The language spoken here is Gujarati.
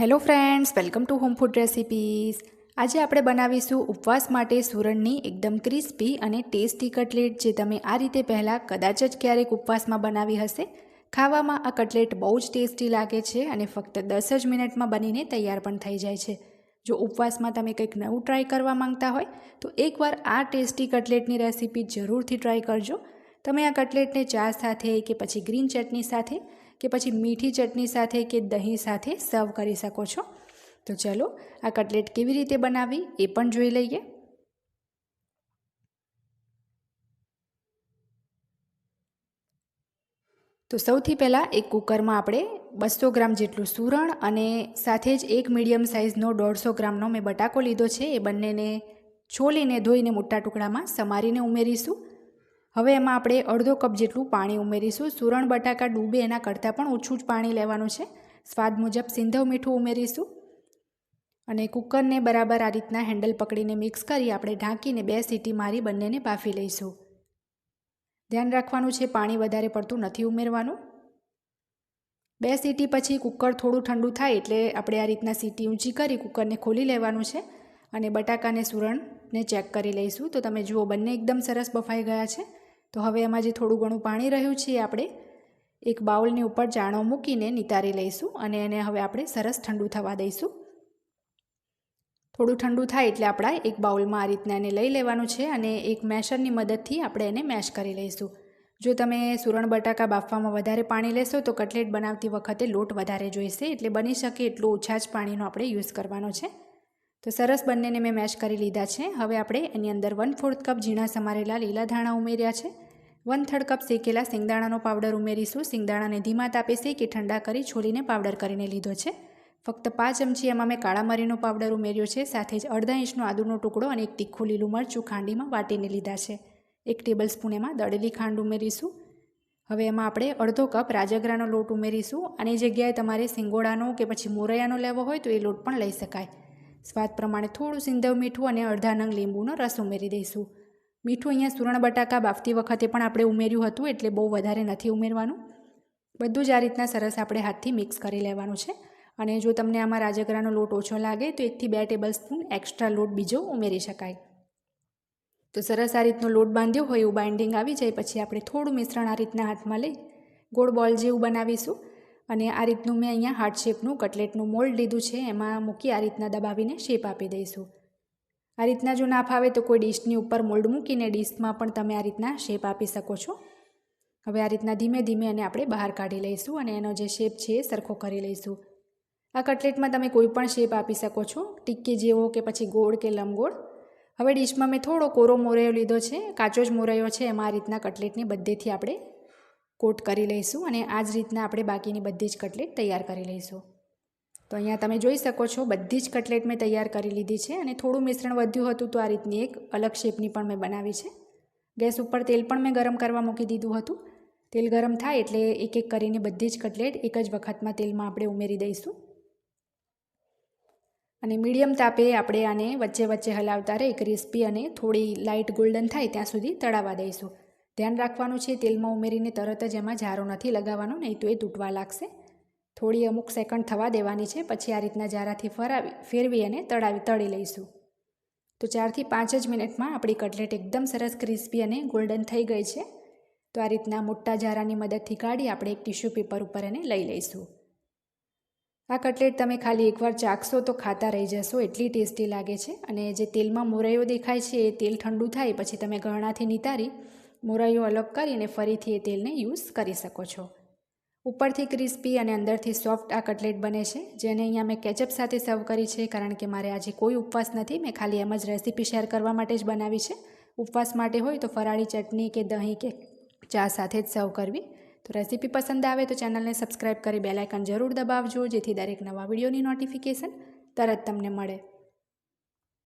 Hello friends welcome to home food recipes આજે આપણે બનાવીશું ઉપવાસ માટે સુરણની એકદમ ક્રિસ્પી અને ટેસ્ટી કટલેટ, જે તમે આ રીતે પહેલાં કદાચ જ ક્યારેક ઉપવાસમાં બનાવી હશે. ખાવામાં આ કટલેટ બહુ જ ટેસ્ટી લાગે છે અને ફક્ત દસ જ મિનિટમાં બનીને તૈયાર પણ થઈ જાય છે. જો ઉપવાસમાં તમે કંઈક નવું ટ્રાય કરવા માંગતા હોય, તો એકવાર આ ટેસ્ટી કટલેટની રેસીપી જરૂરથી ટ્રાય કરજો. તમે આ કટલેટને ચા સાથે કે પછી ગ્રીન ચટણી સાથે કે પછી મીઠી ચટણી સાથે કે દહીં સાથે સર્વ કરી શકો છો. તો ચલો, આ કટલેટ કેવી રીતે બનાવવી એ પણ જોઈ લઈએ. તો સૌથી પહેલાં એક કુકરમાં આપણે બસો ગ્રામ જેટલું સુરણ અને સાથે જ એક મીડિયમ સાઇઝનો દોઢસો ગ્રામનો મેં બટાકો લીધો છે. એ બંનેને છોલીને ધોઈને મોટા ટુકડામાં સમારીને ઉમેરીશું. હવે એમાં આપણે અડધો કપ જેટલું પાણી ઉમેરીશું. સુરણ બટાકા ડૂબે એના કરતાં પણ ઓછું જ પાણી લેવાનું છે. સ્વાદ મુજબ સિંધવ મીઠું ઉમેરીશું. અને કુકરને બરાબર આ રીતના હેન્ડલ પકડીને મિક્સ કરી આપણે ઢાંકીને બે સીટી મારી બંનેને બાફી લઈશું. ધ્યાન રાખવાનું છે પાણી વધારે પડતું નથી ઉમેરવાનું. બે સીટી પછી કુકર થોડું ઠંડુ થાય એટલે આપણે આ રીતના સીટી ઊંચી કરી કુકરને ખોલી લેવાનું છે. અને બટાકાને સુરણને ચેક કરી લઈશું. તો તમે જુઓ બંને એકદમ સરસ બફાઈ ગયા છે. તો હવે એમાં જે થોડું ઘણું પાણી રહ્યું છે આપણે એક બાઉલની ઉપર જાણો મૂકીને નિતારી લઈશું અને એને હવે આપણે સરસ ઠંડુ થવા દઈશું. થોડું ઠંડુ થાય એટલે આપણા એક બાઉલમાં આ રીતના એને લઈ લેવાનું છે અને એક મેશરની મદદથી આપણે એને મેશ કરી લઈશું. જો તમે સુરણ બટાકા બાફવામાં વધારે પાણી લેશો તો કટલેટ બનાવતી વખતે લોટ વધારે જોઈશે એટલે બની શકે એટલું ઓછા જ પાણીનો આપણે યુઝ કરવાનો છે. તો સરસ બંનેને મેં મેશ કરી લીધા છે. હવે આપણે એની અંદર વન ફોર્થ કપ ઝીણા સમારેલા લીલા ધાણા ઉમેર્યા છે. વન થર્ડ કપ શેકેલા સિંગદાણાનો પાવડર ઉમેરીશું. સિંગદાણાને ધીમા તાપે શેકી ઠંડા કરી છોલીને પાવડર કરીને લીધો છે. ફક્ત પાંચ ચમચી એમાં મેં કાળા મરીનો પાવડર ઉમેર્યો છે. સાથે જ અડધા ઇંચનો આદુનો ટુકડો અને એક તીખું લીલું મરચું ખાંડીમાં વાટીને લીધા છે. એક ટેબલ સ્પૂન એમાં દળેલી ખાંડ ઉમેરીશું. હવે એમાં આપણે અડધો કપ રાજગરાનો લોટ ઉમેરીશું. આની જગ્યાએ તમારે સિંગોડાનો કે પછી મોરૈયાનો લેવો હોય તો એ લોટ પણ લઈ શકાય. સ્વાદ પ્રમાણે થોડું સિંધવ મીઠું અને અડધા નંગ લીંબુનો રસ ઉમેરી દઈશું. મીઠું અહીંયા સુરણ બટાકા બાફતી વખતે પણ આપણે ઉમેર્યું હતું, એટલે બહુ વધારે નથી ઉમેરવાનું. બધું જ આ રીતના સરસ આપણે હાથથી મિક્સ કરી લેવાનું છે. અને જો તમને આમાં રાજગરાનો લોટ ઓછો લાગે, તો એકથી બે ટેબલ સ્પૂન એક્સ્ટ્રા લોટ બીજો ઉમેરી શકાય. તો સરસ આ રીતનો લોટ બાંધ્યો હોય એવું બાઇન્ડિંગ આવી જાય, પછી આપણે થોડું મિશ્રણ આ રીતના હાથમાં લઈ ગોળ બોલ જેવું બનાવીશું. અને આ રીતનું મેં અહીંયા હાર્ટ શેપનું, કટલેટનું મોલ્ડ લીધું છે, એમાં મૂકી આ રીતના દબાવીને શેપ આપી દઈશું. આ રીતના જો ના ફાવે તો કોઈ ડીશની ઉપર મોલ્ડ મૂકીને ડીશમાં પણ તમે આ રીતના શેપ આપી શકો છો. હવે આ રીતના ધીમે ધીમે એને આપણે બહાર કાઢી લઈશું અને એનો જે શેપ છે એ સરખો કરી લઈશું. આ કટલેટમાં તમે કોઈ પણ શેપ આપી શકો છો, ટિક્કી જેવો કે પછી ગોળ કે લંબગોળ હવે ડીશમાં મેં થોડો કોરો મોરૈયો લીધો છે, કાચો જ મોરૈયો છે, એમાં આ રીતના કટલેટની બધેથી આપણે કોટ કરી લઈશું અને આ જ રીતના આપણે બાકીની બધી જ કટલેટ તૈયાર કરી લઈશું. તો અહીંયા તમે જોઈ શકો છો, બધી જ કટલેટ મેં તૈયાર કરી લીધી છે અને થોડું મિશ્રણ વધ્યું હતું તો આ રીતની એક અલગ શેપની પણ મેં બનાવી છે. ગેસ ઉપર તેલ પણ મેં ગરમ કરવા મૂકી દીધું હતું. તેલ ગરમ થાય એટલે એક એક કરીને બધી જ કટલેટ એક જ વખતમાં તેલમાં આપણે ઉમેરી દઈશું. અને મીડિયમ તાપે આપણે આને વચ્ચે વચ્ચે હલાવતા રહી, ક્રિસ્પી અને થોડી લાઇટ ગોલ્ડન થાય ત્યાં સુધી તળાવવા દઈશું. ધ્યાન રાખવાનું છે, તેલમાં ઉમેરીને તરત જ એમાં ઝારો નથી લગાવવાનો, નહીં તો એ તૂટવા લાગશે. થોડી અમુક સેકન્ડ થવા દેવાની છે, પછી આ રીતના જારાથી ફરાવી, ફેરવી અને તળાવી, તળી લઈશું. તો ચારથી પાંચ જ મિનિટમાં આપણી કટલેટ એકદમ સરસ ક્રિસ્પી અને ગોલ્ડન થઈ ગઈ છે. તો આ રીતના મોટા જારાની મદદથી કાઢી આપણે એક ટિશ્યુ પેપર ઉપર એને લઈ લઈશું. આ કટલેટ તમે ખાલી એકવાર ચાખશો તો ખાતા રહી જશો, એટલી ટેસ્ટી લાગે છે. અને જે તેલમાં મોરૈયો દેખાય છે, એ તેલ ઠંડુ થાય, પછી તમે ગરણાથી નિતારી મોરૈયો અલગ કરીને ફરીથી એ તેલને યુઝ કરી શકો છો. ઉપરથી ક્રિસ્પી અને અંદરથી સોફ્ટ આ કટલેટ બને છે, જેને અહીંયા મેં કેચઅપ સાથે સર્વ કરી છે, કારણ કે મારે આજે કોઈ ઉપવાસ નથી, મેં ખાલી એમ જ રેસીપી શેર કરવા માટે જ બનાવી છે. ઉપવાસ માટે હોય તો ફરાળી ચટણી કે દહીં કે ચા સાથે જ સર્વ કરવી. તો રેસીપી પસંદ આવે તો ચેનલને સબસ્ક્રાઈબ કરી બેલાઇકન જરૂર દબાવજો, જેથી દરેક નવા વિડીયોની નોટિફિકેશન તરત તમને મળે.